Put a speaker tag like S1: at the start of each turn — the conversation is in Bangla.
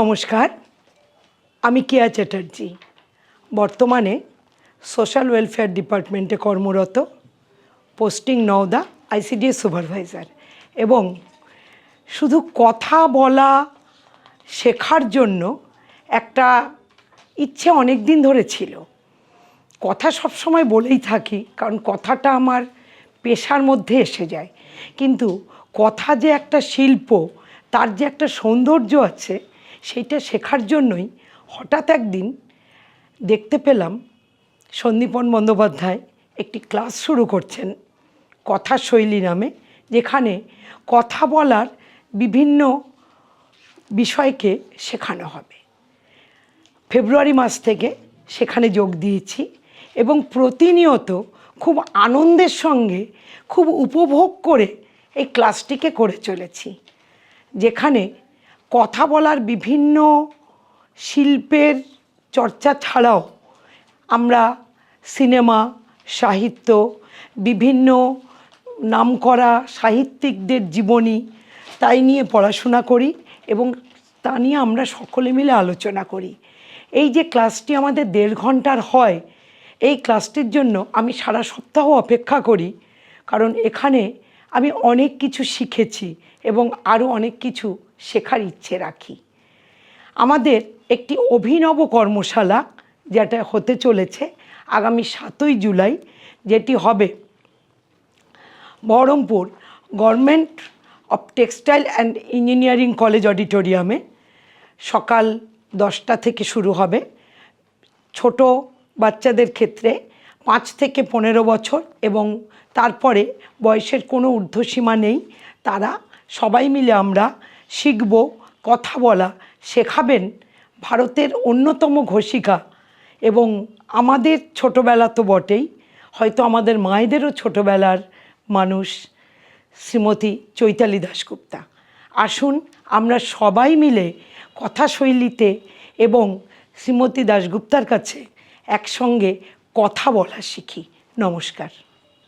S1: নমস্কার, আমি কেয়া চ্যাটার্জি। বর্তমানে সোশ্যাল ওয়েলফেয়ার ডিপার্টমেন্টে কর্মরত, পোস্টিং নওদা, আইসিডিএস সুপারভাইজার। এবং শুধু কথা বলা শেখার জন্য একটা ইচ্ছে অনেক দিন ধরে ছিল। কথা সবসময় বলেই থাকি, কারণ কথাটা আমার পেশার মধ্যে এসে যায়। কিন্তু কথা যে একটা শিল্প, তার যে একটা সৌন্দর্য আছে সেইটা শেখার জন্যই হঠাৎ একদিন দেখতে পেলাম সন্দীপন বন্দ্যোপাধ্যায় একটি ক্লাস শুরু করছেন কথা শৈলী নামে, যেখানে কথা বলার বিভিন্ন বিষয়কে শেখানো হবে। ফেব্রুয়ারি মাস থেকে সেখানে যোগ দিয়েছি এবং প্রতিনিয়ত খুব আনন্দের সঙ্গে, খুব উপভোগ করে এই ক্লাসটিকে করে চলেছি, যেখানে কথা বলার বিভিন্ন শিল্পের চর্চা ছাড়াও আমরা সিনেমা, সাহিত্য, বিভিন্ন নামকরা সাহিত্যিকদের জীবনী তাই নিয়ে পড়াশোনা করি এবং তা নিয়ে আমরা সকলে মিলে আলোচনা করি। এই যে ক্লাসটি আমাদের দেড় ঘণ্টার হয়, এই ক্লাসটির জন্য আমি সারা সপ্তাহ অপেক্ষা করি, কারণ এখানে আমি অনেক কিছু শিখেছি। এবং আরও অনেক কিছু শেখার ইচ্ছে রাখি। আমাদের একটি অভিনব কর্মশালা যেটা হতে চলেছে আগামী সাতই জুলাই, যেটি হবে Baharampur government of textile and engineering college অডিটোরিয়ামে সকাল দশটা থেকে শুরু হবে। ছোট বাচ্চাদের ক্ষেত্রে পাঁচ থেকে পনেরো বছর এবং তারপরে বয়সের কোনো ঊর্ধ্বসীমা নেই। তারা সবাই মিলে আমরা শিখব, কথা বলা শেখাবেন ভারতের অন্যতম ঘোষিকা। এবং আমাদের ছোটোবেলা তো বটেই, হয়তো আমাদের মায়েদেরও ছোটোবেলার মানুষ শ্রীমতী চৈতালি দাশগুপ্তা। আসুন আমরা সবাই মিলে কথা শৈলীতে এবং শ্রীমতী দাশগুপ্তার কাছে একসঙ্গে কথা বলা শিখি। নমস্কার।